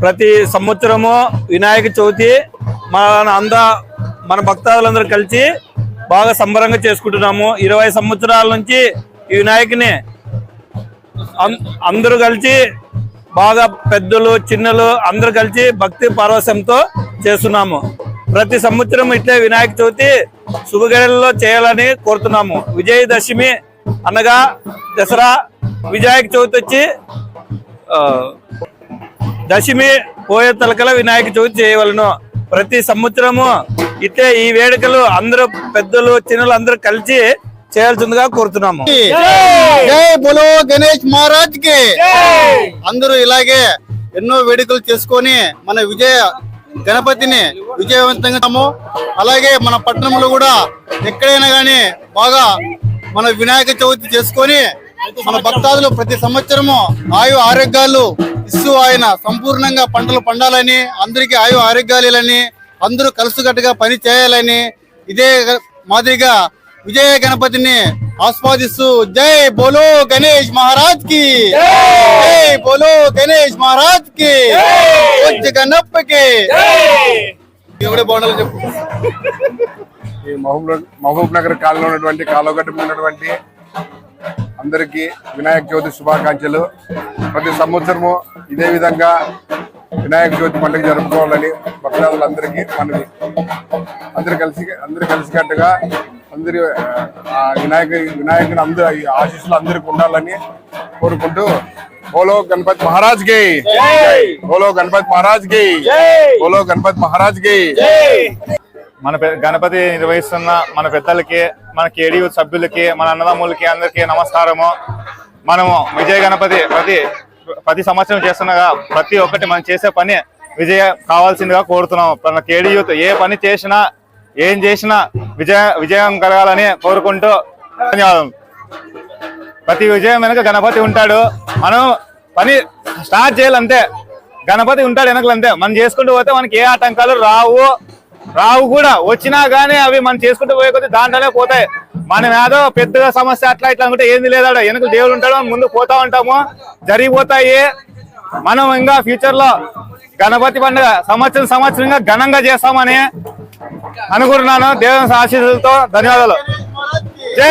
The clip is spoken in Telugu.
ప్రతి సంవత్సరము వినాయక చవితి మన అంద మన భక్తాదులందరూ కలిసి బాగా సంబరంగా చేసుకుంటున్నాము. ఇరవై సంవత్సరాల నుంచి ఈ వినాయకుని అందరూ కలిసి బాగా పెద్దలు చిన్నలు అందరూ కలిసి భక్తి పారవశ్యంతో చేస్తున్నాము. ప్రతి సంవత్సరం ఇట్లే వినాయక చవితి శుభగడలో చేయాలని కోరుతున్నాము. విజయదశమి అనగా దసరా వినాయక చవితి వచ్చి దశమి పోయే తలకల వినాయక చవితి చేయవలను. ప్రతి సంవత్సరము ఇట్లే ఈ వేడుకలు అందరూ పెద్దలు చిన్నలు అందరూ కలిసి చేయాల్సిందిగా కోరుతున్నాము. జై! బోలో గణేష్ మహారాజ్కి అందరూ ఇలాగే ఎన్నో వేడుకలు చేసుకొని మన విజయ గణపతిని విజయవంతంగా అలాగే మన పట్టణంలో కూడా ఎక్కడైనా గానీ బాగా మన వినాయక చవితి చేసుకొని మన భక్తాదులు ప్రతి సంవత్సరము ఆయు ఆరోగ్యాలు ఇస్తూ ఆయన సంపూర్ణంగా పంటలు పండాలని అందరికీ ఆయు ఆరోగ్యాలని అందరూ కలుసుకట్టుగా పని చేయాలని ఇదే మాదిరిగా విజయ గణపతిని ఆస్వాదిస్తూ జై బోలో గణేష్ మహారాజ్కి. జై! బోలో గణేష్ మహారాజ్కి. గణప్పకి ఎవడే బాగుండాలి చెప్పు. ఈ మహబూబ్ మహబూబ్ నగర్ కాలంలో ఉన్నటువంటి కాలువగట్టు మీద ఉన్నటువంటి అందరికీ వినాయక చవితి శుభాకాంక్షలు. ప్రతి సంవత్సరము ఇదే విధంగా వినాయక చవితి పండుగ జరుపుకోవాలని భక్తులందరికీ మనవి. అందరు కలిసి అందరు కలిసికట్టుగా అందరి ఆ, వినాయక వినాయకుని అందరు ఈ ఆశీస్సులు అందరికి ఉండాలని కోరుకుంటూ బోలో గణపతి మహారాజ్కి. బోలో గణపతి మహారాజ్కి. బోలో గణపతి మహారాజ్కి. మన పె- గణపతి నిర్వహిస్తున్న మన పెద్దలకి మన కేడియు సభ్యులకి మన అన్నదమ్ములకి అందరికీ నమస్కారము. మనము విజయ గణపతి ప్రతి ప్రతి సంవత్సరం చేస్తుండగా ప్రతి ఒక్కటి మనం చేసే పని విజయ కావాల్సిందిగా కోరుతున్నాం మన కేడియూత్ ఏ పని చేసినా ఏం చేసినా విజయ విజయం కలగాలని కోరుకుంటూ ధన్యవాదం. ప్రతి విజయం వెనక గణపతి ఉంటాడు. మనం పని స్టార్ట్ చేయాలంతే గణపతి ఉంటాడు వెనకలంతే మనం చేసుకుంటూ పోతే మనకి ఏ ఆటంకాలు రావు. రావు కూడా వచ్చినా గానీ అవి మనం చేసుకుంటూ పోయే కొద్ది దాంట్లోనే పోతాయి. మనం ఏదో పెద్దగా సమస్య అట్లా ఇట్లా అనుకుంటే ఏంది లేదా వెనక దేవుడు ఉంటాడు ముందు పోతా ఉంటాము. జరిగిపోతాయి. మనం ఇంకా ఫ్యూచర్లో గణపతి పండుగ సంవత్సరం సంవత్సరంగా ఘనంగా చేస్తామని అనుకుంటున్నాను. దేవుని ఆశీస్సులతో ధన్యవాదాలు. జై